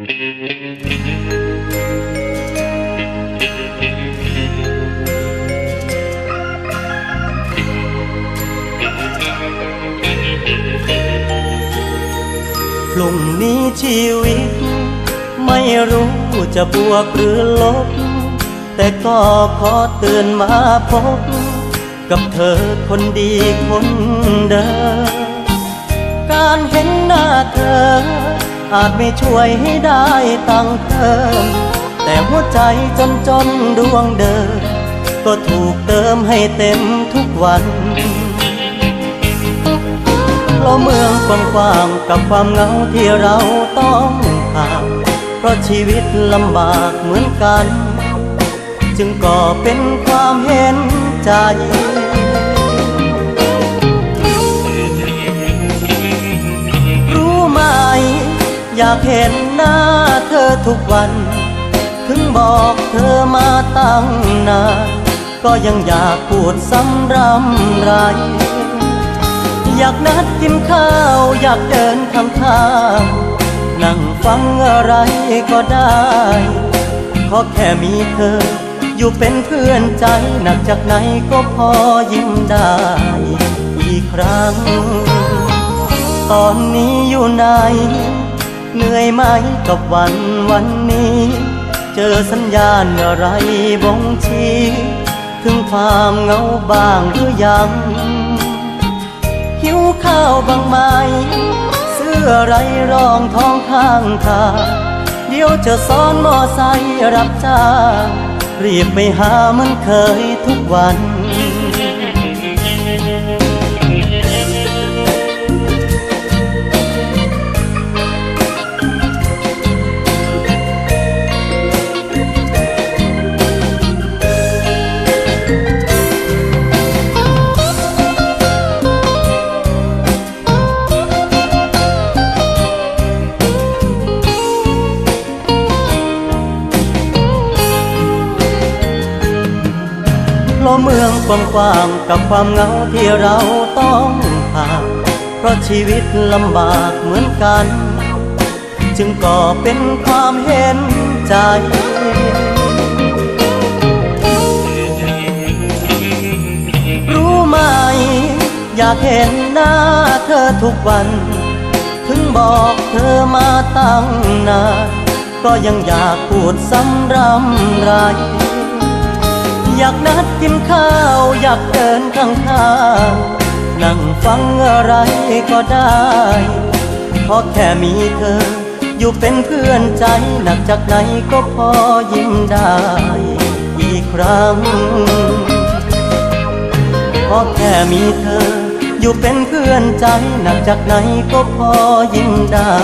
พรุ่งนี้ชีวิต ไม่รู้จะบวกหรือลบ แต่ก็ขอเตือนมาพบ กับเธอคนดีคนเดิมการเห็นหน้าเธอ อาจไม่ช่วยให้ได้ตังค์เพิ่ม แต่หัวใจจนจนดวงเดิม ก็ถูกเติมให้เต็มทุกวันเพราะเมืองกว้างๆกับความเหงาที่เราต้องผ่านเพราะชีวิตลำบากเหมือนกัน จึงก่อเป็นความเห็นใจ อยากเห็นหน้าเธอทุกวัน ถึงบอกเธอมาตั้งนาน ก็ยังอยากพูดซ้ำรำไร อยากนัดกินข้าว อยากเดินข้างนั่งฟังอะไรก็ได้ ขอแค่มีเธอ อยู่เป็นเพื่อนใจ หนักจากไหนก็พอยิ้มได้ อีกครั้ง ตอนนี้อยู่ไหน เหนื่อยไหมกับวันวันนี้ เจอสัญญาณอะไรบ่งชี้ถึงความเงาบ้างหรือยัง หิวข้าวบางไหม เสื้อไรรองท้องข้างทางเดี๋ยวจะซ้อนมอไซค์รับจ้างรีบไปหาเหมันเคยทุกวัน ราะเมืองกว้างๆกับความเหงาที่เราต้องผ่านเพราะชีวิตลำบากเหมือนกัน จึงก่อเป็นความเห็นใจรู้ไหม อยากเห็นหน้าเธอทุกวัน ถึงบอกเธอมาตั้งนานก็ยังอยากพูดซ้ำรำไร อยากนัดกินข้าว อยากเดินข้างๆนั่งฟังอะไรก็ได้ขอแค่มีเธอ อยู่เป็นเพื่อนใจ หนักจากไหนก็พอยิ้มได้ อีกครั้งขอแค่มีเธอ อยู่เป็นเพื่อนใจ หนักจากไหนก็พอยิ้มได้